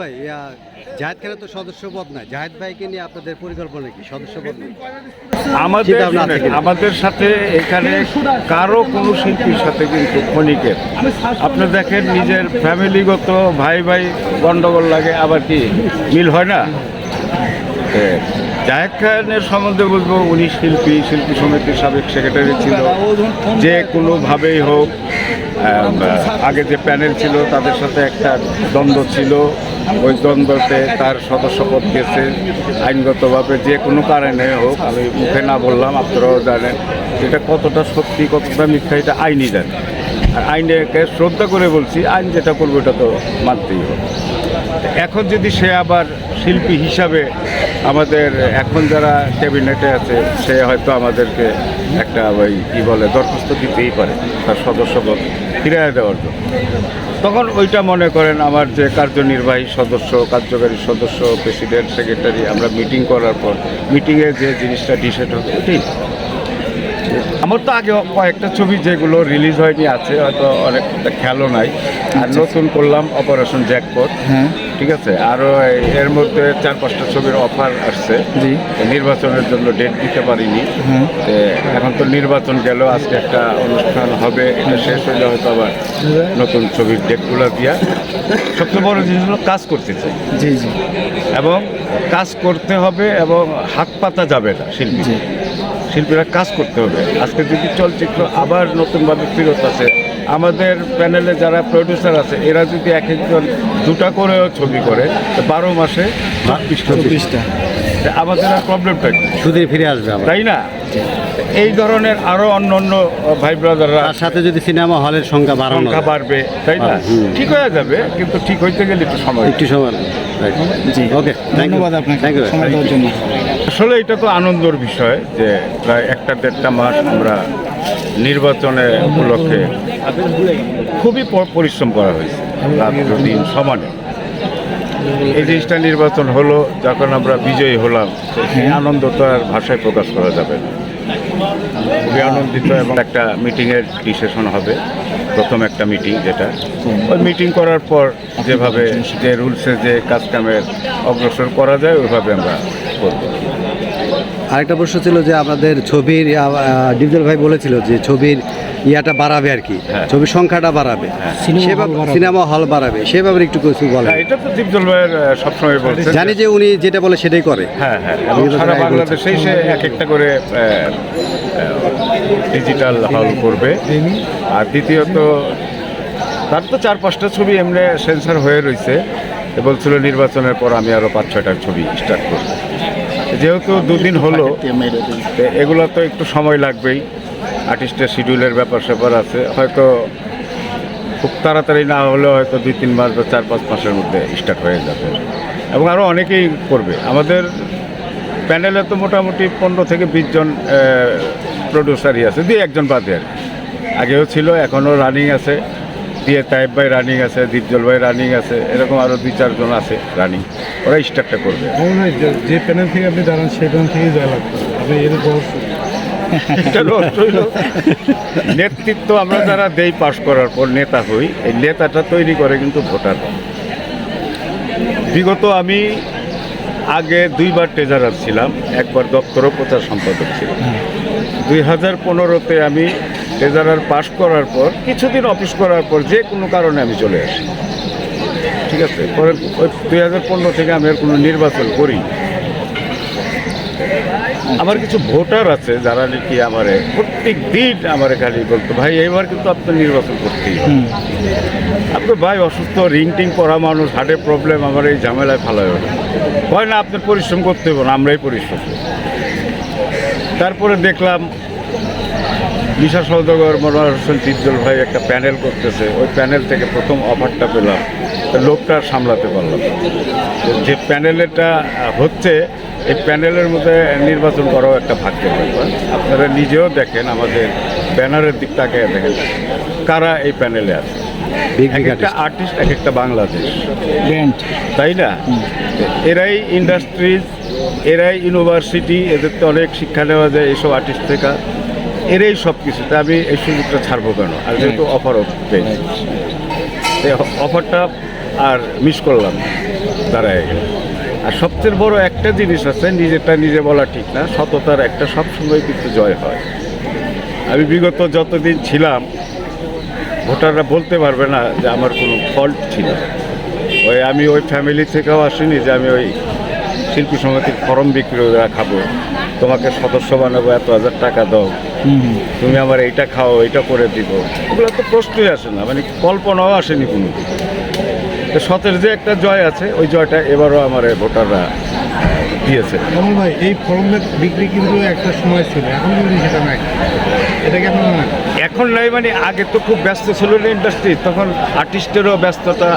ভাই ইয়া, জাহেদ খানের তো সদস্য পদ নাই। জাহেদ ভাইকে নিয়ে আপনাদের পরিকল্পনা কি? সদস্য পদ আমাদের আমাদের সাথে এখানে কারও কোনো শিল্পীর সাথে কিন্তু ক্ষণিকের। আপনি দেখেন নিজের ফ্যামিলিগত ভাই ভাই গন্ডগোল লাগে আবার কি? মিল হয় না? জাহেদ খানের সম্বন্ধে বলব উনি শিল্পী শিল্পী সমিতির সাবেক সেক্রেটারি ছিল। যে কোনোভাবেই হোক আগে যে প্যানেল ছিল তাদের সাথে একটা দ্বন্দ্ব ছিল। ওই দ্বন্দ্বতে তার সদস্যপদ গেছে। আইনগতভাবে যে কোনো কারণে হোক, আমি মুখে না বললাম, আপনারাও জানেন এটা কতটা সত্যি, কতটা মিথ্যা, এটা আইনই জানে। আর আইনকে শ্রদ্ধা করে বলছি, আইন যেটা করবে ওটা তো মানতেই হবে। এখন যদি সে আবার শিল্পী হিসাবে আমাদের এখন যারা ক্যাবিনেটে আছে সে হয়তো আমাদেরকে একটা ওই কী বলে দরখাস্ত দিতেই পারে তার সদস্যপদ ফিরিয়ে দেওয়ার জন্য। তখন ওইটা মনে করেন আমার যে কার্যনির্বাহী সদস্য কার্যকারী সদস্য প্রেসিডেন্ট সেক্রেটারি আমরা মিটিং করার পর মিটিংয়ে যে জিনিসটা ডিসাইড হবে ওইটাই। আমার তো আগে কয়েকটা ছবি যেগুলো রিলিজ হয়নি আছে হয়তো অনেকটা খেয়ালও নাই। আর নতুন করলাম অপারেশন জ্যাকপট হ্যাঁ। ঠিক আছে? আরও এর মধ্যে চার পাঁচটা ছবির অফার আসছে। জি। নির্বাচনের জন্য ডেট দিতে পারিনি। এখন তো নির্বাচন গেল আজকে একটা অনুষ্ঠান হবে এটা শেষ হইলে হয়তো আবার নতুন ছবির ডেটগুলো দিয়া সবচেয়ে বড় জিনিস হলো কাজ করতে চাই। জি জি। এবং কাজ করতে হবে এবং হাত পাতা যাবে না শিল্পী। শিল্পীরা কাজ করতে হবে। আজকে যদি চলচ্চিত্র আবার নতুনভাবে ফেরত আছে আমাদের প্যানেলে যারা প্রডিউসার আছে এরা যদি এক একজন দুটা করেও ছবি করে তো বারো মাসে চব্বিশটা আমাদের আর প্রবলেমটা কি? সুদিন ফিরে আসবে তাই না? এই ধরনের আরও অন্য অন্য ভাই ব্রাদাররা সাথে যদি সিনেমা হলের সংখ্যা বাড়ানো সংখ্যা বাড়বে তাই না? ঠিক হয়ে যাবে কিন্তু ঠিক হইতে গেলে একটু সময় একটু সময় জি। ওকে ধন্যবাদ আপনাকে। থ্যাংক ইউ সময় দেওয়ার জন্য। আসলে এটা তো আনন্দের বিষয় যে প্রায় একটা দেড়টা মাস আমরা নির্বাচনে উপলক্ষে খুবই পরিশ্রম করা হয়েছে দিন, সমানে। এই জিনিসটা নির্বাচন হলো, যখন আমরা বিজয়ী হলাম, সেই আনন্দ তো আর ভাষায় প্রকাশ করা যাবে না। খুবই আনন্দিত এবং একটা মিটিংয়ের ডিসেশন হবে, প্রথম একটা মিটিং যেটা। ওই মিটিং করার পর যেভাবে যে রুলসে যে কাজকামের অগ্রসর করা যায়, ওইভাবে আমরা করব। আরেকটা প্রশ্ন ছিল যে আমাদের ছবির ডিজিটাল ভাই বলেছিল যে ছবির ইয়াটা বাড়াবে আর কি। হ্যাঁ। ছবির সংখ্যাটা বাড়াবে। সিনেমা সেভাবে হল বাড়াবে। সিনেমা হল বাড়াবে। সেভাবে একটু কিছু বলে হ্যাঁ এটা তো দীপজল ভাইয়ের সবসময় বলছে জানি যে উনি যেটা বলে সেটাই করে। হ্যাঁ হ্যাঁ সারা বাংলাদেশেই সে এক একটা করে ডিজিটাল হল করবে। আর দ্বিতীয়ত তার তো চার পাঁচটা ছবি এমনি সেন্সার হয়ে রয়েছে এ বলছিল নির্বাচনের পর আমি আরও পাঁচ ছয়টা ছবি স্টার্ট করব। যেহেতু দুদিন হলো এগুলো তো একটু সময় লাগবেই। আর্টিস্টের শিডিউলের ব্যাপার স্যাপার আছে। হয়তো খুব তাড়াতাড়ি না হলেও হয়তো দুই তিন মাস বা চার পাঁচ মাসের মধ্যে স্টার্ট হয়ে যাবে। এবং আরও অনেকেই করবে। আমাদের প্যানেলে তো মোটামুটি পনেরো থেকে বিশ জন প্রডিউসারই আছে। দুই একজন বাদে আর আগেও ছিল এখনও রানিং আছে। দিয়ে তাইব ভাই রানিং আছে দীপজল ভাই রানিং আছে এরকম আরও দুই চারজন আছে রানিং ওরা স্টার্টটা করবে। যে প্যানেল থেকে আপনি দাঁড়ান সেই প্যানেল থেকেই জয়লাভ আপনি এর নেতৃত্ব আমরা যারা দেই পাশ করার পর নেতা হই এই নেতাটা তৈরি করে কিন্তু ভোটার। বিগত আমি আগে দুইবার ট্রেজারার ছিলাম একবার দপ্তর প্রচার সম্পাদক ছিলাম। দুই হাজার পনেরোতে আমি ট্রেজারার পাশ করার পর কিছুদিন অফিস করার পর যে কোনো কারণে আমি চলে আসি। ঠিক আছে? পরে দুই হাজার পনেরো থেকে আমি আর কোনো নির্বাচন করি আমার কিছু ভোটার আছে যারা নাকি আমার প্রত্যেক দিন আমার খালি বলতো ভাই এবার কিন্তু আপনার নির্বাচন করতেই। আপনার ভাই অসুস্থ রিং টিং করা মানুষ হার্টের প্রবলেম আমার এই ঝামেলায় ফালাই হবে। হয় না আপনার পরিশ্রম করতে হবে না আমরাই পরিশ্রম করব। তারপরে দেখলাম বিশা সৌদাগর মনোহর হোসেন তিজ্জল ভাই একটা প্যানেল করতেছে। ওই প্যানেল থেকে প্রথম অফারটা পেলাম। লোকটা সামলাতে পারলাম। যে প্যানেলটা হচ্ছে এই প্যানেলের মধ্যে নির্বাচন করাও একটা ভাগ্যের ব্যাপার। আপনারা নিজেও দেখেন আমাদের ব্যানারের দিক তাকিয়ে দেখেন। কারা এই প্যানেলে আছে? একটা আর্টিস্ট এক একটা বাংলাদেশ। তাই না? এরাই ইন্ডাস্ট্রিজ এরাই ইউনিভার্সিটি এদের তো অনেক শিক্ষা নেওয়া যায় এইসব আর্টিস্ট থেকে। এরাই সব কিছু তা আমি এই সুযোগটা ছাড়বো কেন? আর যেহেতু অফার পেয়েছি অফারটা আর মিস করলাম, দাঁড়ায় গেল। আর সবচেয়ে বড় একটা জিনিস আছে, নিজেরটা নিজে বলা ঠিক না, সততার একটা সবসময় কিন্তু জয় হয়। আমি বিগত যতদিন ছিলাম, ভোটাররা বলতে পারবে না যে আমার কোনো ফল্ট ছিল। ওই আমি ওই ফ্যামিলি থেকেও আসিনি যে আমি ওই শিল্পী সমিতির ফর্ম বিক্রেতা খাব, তোমাকে সদস্য বানাবো, এত হাজার টাকা দাও। তুমি আমার এইটা খাও এইটা করে দিব। ওগুলো তো প্রশ্নই আসে না মানে কল্পনাও আসেনি কোনো তো সতের যে একটা জয় আছে ওই জয়টা এবারও আমার ভোটাররা দিয়েছে। কমল ভাই এই ফর্মের বিক্রি কিন্তু একটা সময় ছিল এখন কিন্তু সেটা নাই। এটা কি আপনার এখন নাই মানে আগে তো খুব ব্যস্ত ছিল না ইন্ডাস্ট্রি তখন আর্টিস্টেরও ব্যস্ততা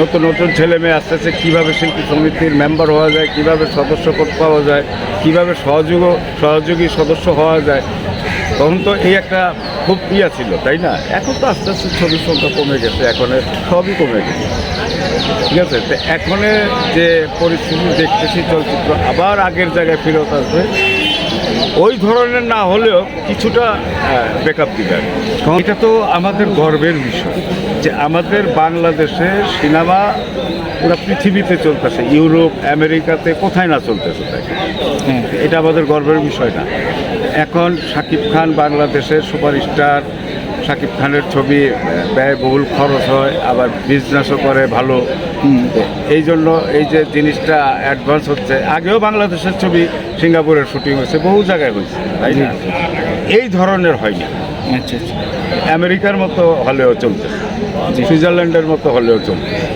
নতুন নতুন ছেলে মেয়ে আস্তে আস্তে কীভাবে শিল্পী সমিতির মেম্বার হওয়া যায় কীভাবে সদস্য পদ পাওয়া যায় কীভাবে সহযোগ সহযোগী সদস্য হওয়া যায় তখন তো এই একটা খুব ইয়া ছিল তাই না? এখন তো আস্তে আস্তে ছবির সংখ্যা কমে গেছে এখন সবই কমে গেছে। ঠিক আছে? তো এখন যে পরিস্থিতি দেখতেছি চলচ্চিত্র আবার আগের জায়গায় ফেরত আসবে ওই ধরনের না হলেও কিছুটা ব্যাকআপ দিবে। এটা তো আমাদের গর্বের বিষয় যে আমাদের বাংলাদেশে সিনেমা পুরো পৃথিবীতে চলতেছে ইউরোপ আমেরিকাতে কোথায় না চলতেছে তাই হ্যাঁ। এটা আমাদের গর্বের বিষয় না। এখন শাকিব খান বাংলাদেশের সুপারস্টার। শাকিব খানের ছবি ব্যয়বহুল খরচ হয় আবার বিজনেসও করে ভালো। এই জন্য এই যে জিনিসটা অ্যাডভান্স হচ্ছে আগেও বাংলাদেশের ছবি সিঙ্গাপুরের শুটিং হয়েছে বহু জায়গায় হয়েছে তাই না? এই ধরনের হয় না আচ্ছা আচ্ছা। আমেরিকার মতো হলেও চলতেছে সুইজারল্যান্ডের মতো হলেও চলতেছে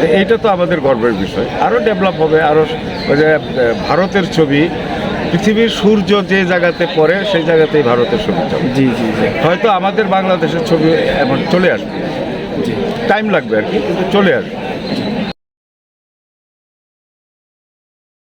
তো এইটা তো আমাদের গর্বের বিষয়। আরও ডেভেলপ হবে আরও ওই যে ভারতের ছবি পৃথিবীর সূর্য যে জায়গাতে পড়ে সেই জায়গাতেই ভারতের ছবি চলে জি জি জি। হয়তো আমাদের বাংলাদেশের ছবি এখন চলে আসবে। টাইম লাগবে আর কি কিন্তু চলে আসবে।